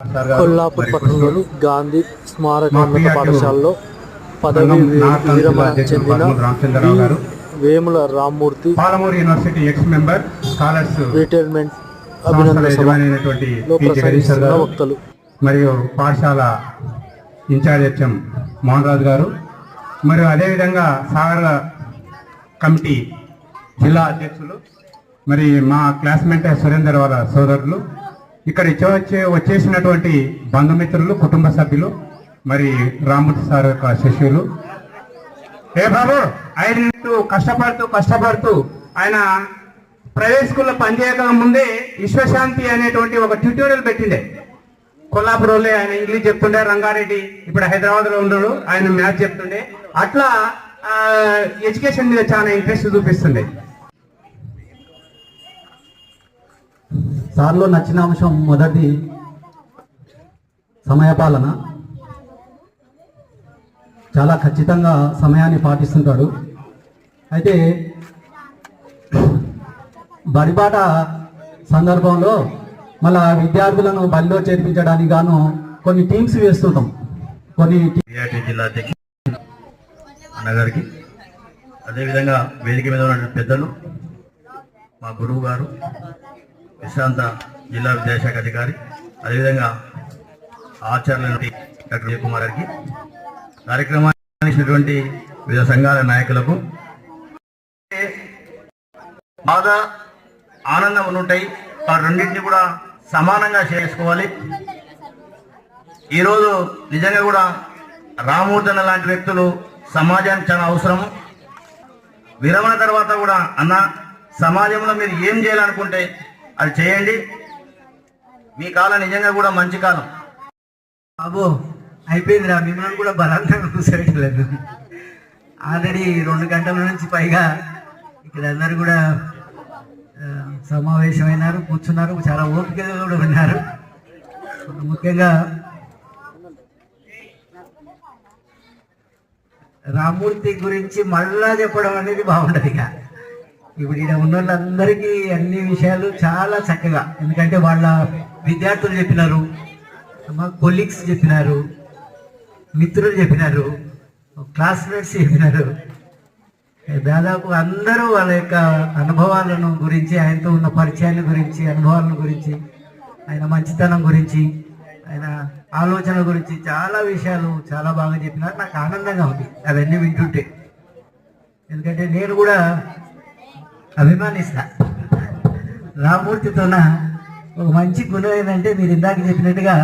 కొల్లాపూర్ పట్టణంలోని గాంధీ స్మారక పాఠశాలలో పదవి విరమణ చెందిన Vemula Rammurthy Palamuru university ex member scholars retirement అభినందన వక్తలు. మరియు పాఠశాల ఇన్ఛార్జ్ హెచ్ఎం మోహన్ రాజు గారు. మరియు అదేవిధంగా సాగర కమిటీ జిల్లా అధ్యక్షులు మరి మా క్లాస్మేట్ సురేందర్ వాళ్ళ సోదరులు ఇక్కడ వచ్చే వచ్చేసినటువంటి బంధుమిత్రులు కుటుంబ సభ్యులు మరి రామూర్తి సార్ యొక్క శిష్యులు. ఏ బాబు ఆయన కష్టపడుతూ కష్టపడుతూ ఆయన ప్రైవేట్ స్కూల్లో పనిచేయక ముందే విశ్వశాంతి అనేటువంటి ఒక ట్యూటోరియల్ పెట్టిండే. కొల్లాపురంలో ఆయన ఇంగ్లీష్ చెప్తుండే రంగారెడ్డి ఇప్పుడు హైదరాబాద్లో ఉన్నాడు ఆయన మ్యాథ్స్ చెప్తుండే. అట్లా ఎడ్యుకేషన్ మీద చాలా ఇంట్రెస్ట్ చూపిస్తుండే. సార్లో నచ్చిన అంశం మొదటి సమయపాలన. చాలా ఖచ్చితంగా సమయాన్ని పాటిస్తుంటాడు. అయితే బడిబాట సందర్భంలో మళ్ళా విద్యార్థులను బడిలో చేర్పించడానికి గాను కొన్ని టీమ్స్ వేస్తుంటాం. కొన్ని జిల్లా అన్నగారికి అదేవిధంగా వేదిక మీద ఉన్న పెద్దలు మా గురువు గారు విశ్రాంత జిల్లా విద్యాశాఖ అధికారి. అదేవిధంగా ఆచార్యుల డాక్టర్ విజయకుమార్ గారికి కార్యక్రమాన్ని వివిధ సంఘాల నాయకులకు బాధ ఆనందం ఉంటాయి ఆ రెండింటిని కూడా సమానంగా చేసుకోవాలి. ఈరోజు నిజంగా కూడా రామూర్తన లాంటి వ్యక్తులు సమాజానికి చాలా అవసరము. విరమణ తర్వాత కూడా అన్న సమాజంలో మీరు ఏం చేయాలనుకుంటే అది చేయండి. మీ కాలం నిజంగా కూడా మంచి కాలం. బాబు అయిపోయిందిరా. మిమ్మల్ని కూడా బలంగా కూర్చోబెట్టలేదు ఆల్రెడీ రెండు గంటల నుంచి పైగా ఇక్కడ అందరు కూడా సమావేశమైనారు కూర్చున్నారు. చాలా ఓపికగా కూడా ఉన్నారు. ముఖ్యంగా రామూర్తి గురించి మళ్ళా చెప్పడం అనేది బాగుండదు ఇక. ఇప్పుడు ఇక్కడ ఉన్న వాళ్ళందరికీ అన్ని విషయాలు చాలా చక్కగా. ఎందుకంటే వాళ్ళ విద్యార్థులు చెప్పినారు మా కొలీగ్స్ చెప్పినారు మిత్రులు చెప్పినారు క్లాస్మేట్స్ చెప్పినారు. దాదాపు అందరూ వాళ్ళ యొక్క అనుభవాలను గురించి ఆయనతో ఉన్న పరిచయాల గురించి అనుభవాలను గురించి ఆయన మంచితనం గురించి ఆయన ఆలోచన గురించి చాలా విషయాలు చాలా బాగా చెప్పినారు. నాకు ఆనందంగా ఉంది. అవన్నీ వింటుంటే. ఎందుకంటే నేను కూడా అభిమానిస్తా. రామూర్తితోన ఒక మంచి గుణం ఏంటంటే మీరు ఇందాక చెప్పినట్టుగా